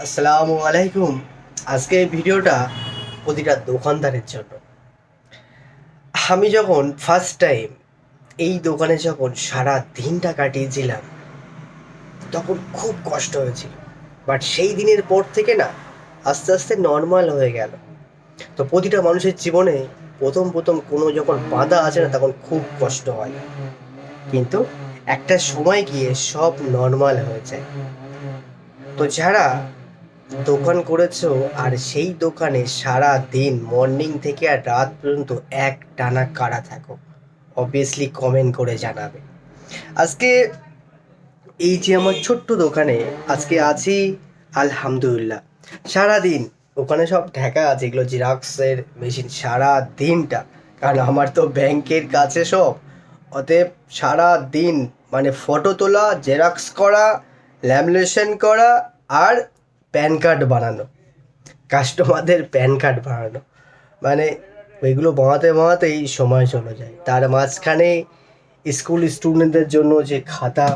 আসসালামু আলাইকুম। আজকে এই ভিডিওটা প্রতিটা দোকানদারের জন্য। আমি যখন ফার্স্ট টাইম এই দোকানে যখন সারা দিনটা কাটিয়েছিলাম, তখন খুব কষ্ট হয়েছিল। বাট সেই দিনের পর থেকে না, আস্তে আস্তে নর্মাল হয়ে গেল। তো প্রতিটা মানুষের জীবনে প্রথম প্রথম কোনো যখন বাধা আছে না, তখন খুব কষ্ট হয়। কিন্তু একটা সময় গিয়ে সব নর্মাল হয়ে যায়। তো যারা দোকান করেছ আর সেই দোকানে সারা দিন মর্নিং থেকে আর রাত পর্যন্ত এক টানা কারা থাকো। অবভিয়াসলি কমেন্ট করে জানাবে। আজকে এই যে আমার ছোট্ট দোকানে আজকে আছি, আলহামদুলিল্লাহ। সারাদিন ওখানে সব ঢাকা আছে, এগুলো জিরাক্সের মেশিন সারা দিনটা কারণ আমার তো ব্যাংকের কাছে সব। অতএব সারা দিন মানে ফটো তোলা জেরক্স করা ল্যামিনেশন করা আর প্যান কার্ড বানানো। কাস্টমারদের প্যান কার্ড বানানো। মানে ওইগুলো বানাতে বানাতেই সময় চলে যায়। তার মাঝখানে স্কুল স্টুডেন্টদের জন্য যে খাতা,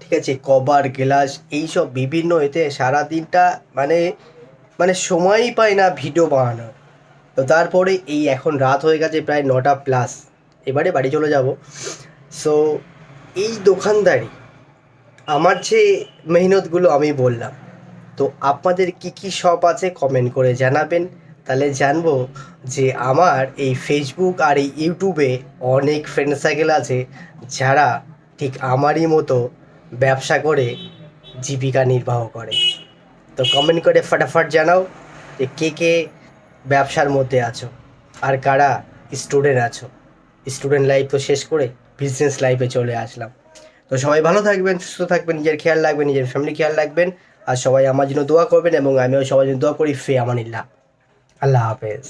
ঠিক আছে, কভার, গ্লাস, এইসব বিভিন্ন এতে সারা দিনটা মানে মানে সময়ই পাই না ভিডিও বানানোর। তো তারপরে এই এখন রাত হয়ে গেছে প্রায় নটা প্লাস এবারে বাড়ি চলে যাব। সো এই দোকানদারি, আমার যে মেহনতগুলো আমি বললাম তো আপনাদের কি কি শপ আছে কমেন্ট করে জানাবেন। তাহলে জানব যে আমার এই ফেসবুক আর এই ইউটিউবে অনেক ফ্রেন্ড সার্কেল আছে যারা ঠিক আমারই মতো ব্যবসা করে, জীবিকা নির্বাহ করে। তো কমেন্ট করে ফটাফট জানাও যে কে কে ব্যবসার মধ্যে আছো আর কারা স্টুডেন্ট আছো। স্টুডেন্ট লাইফ তো শেষ করে বিজনেস লাইফে চলে আসলাম। তো সবাই ভালো থাকবেন, সুস্থ থাকবেন, নিজের খেয়াল রাখবেন, নিজের ফ্যামিলি খেয়াল রাখবেন। আর সবাই আমার জন্য দোয়া করবেন এবং আমিও সবার জন্য দোয়া করি ফে আমানিল্লাহ আল্লাহ হাফেজ।